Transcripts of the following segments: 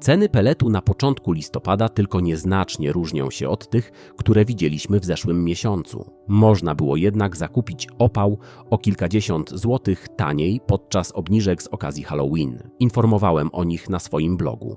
Ceny peletu na początku listopada tylko nieznacznie różnią się od tych, które widzieliśmy w zeszłym miesiącu. Można było jednak zakupić opał o kilkadziesiąt złotych taniej podczas obniżek z okazji Halloween. Informowałem o nich na swoim blogu.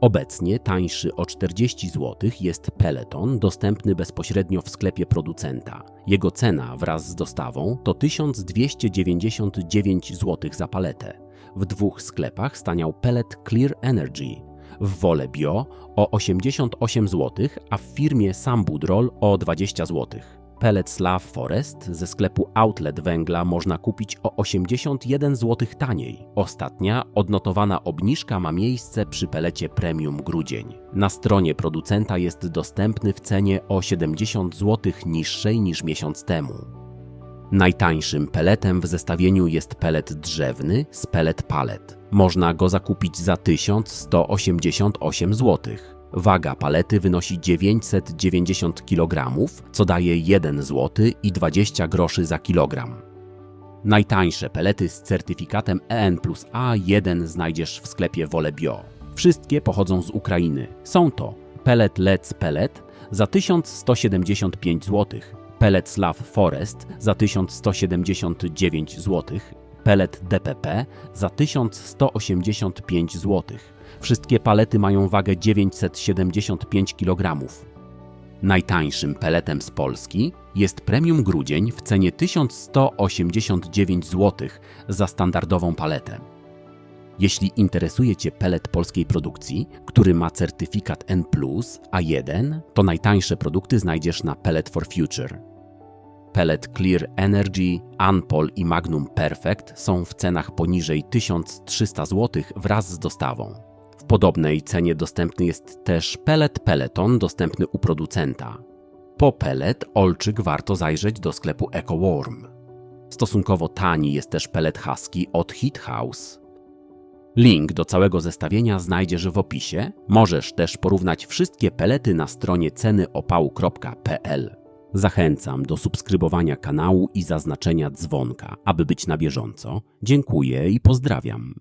Obecnie tańszy o 40 zł jest Peloton, dostępny bezpośrednio w sklepie producenta. Jego cena wraz z dostawą to 1299 zł za paletę. W dwóch sklepach staniał pelet Clear Energy. W Wole Bio o 88 zł, a w firmie Sambudrol o 20 zł. Pellet Slav Forest ze sklepu Outlet Węgla można kupić o 81 zł taniej. Ostatnia odnotowana obniżka ma miejsce przy pelecie Premium Grudzień. Na stronie producenta jest dostępny w cenie o 70 zł niższej niż miesiąc temu. Najtańszym peletem w zestawieniu jest pelet drzewny z pelet palet. Można go zakupić za 1188 zł. Waga palety wynosi 990 kg, co daje 1 zł i 20 groszy za kilogram. Najtańsze pelety z certyfikatem EN plus A1 znajdziesz w sklepie Wole Bio. Wszystkie pochodzą z Ukrainy. Są to pelet Let's Pellet za 1175 zł, pelet Slav Forest za 1179 zł, pelet DPP za 1185 zł. Wszystkie palety mają wagę 975 kg. Najtańszym peletem z Polski jest Premium Grudzień w cenie 1189 zł za standardową paletę. Jeśli interesuje Cię pelet polskiej produkcji, który ma certyfikat N+, A1, to najtańsze produkty znajdziesz na Pellet for Future. Pellet Clear Energy, Anpol i Magnum Perfect są w cenach poniżej 1300 zł wraz z dostawą. W podobnej cenie dostępny jest też pellet Peloton dostępny u producenta. Po pellet Olczyk warto zajrzeć do sklepu EcoWarm. Stosunkowo tani jest też pellet Husky od Hit House. Link do całego zestawienia znajdziesz w opisie. Możesz też porównać wszystkie pelety na stronie cenyoopału.pl. Zachęcam do subskrybowania kanału i zaznaczenia dzwonka, aby być na bieżąco. Dziękuję i pozdrawiam.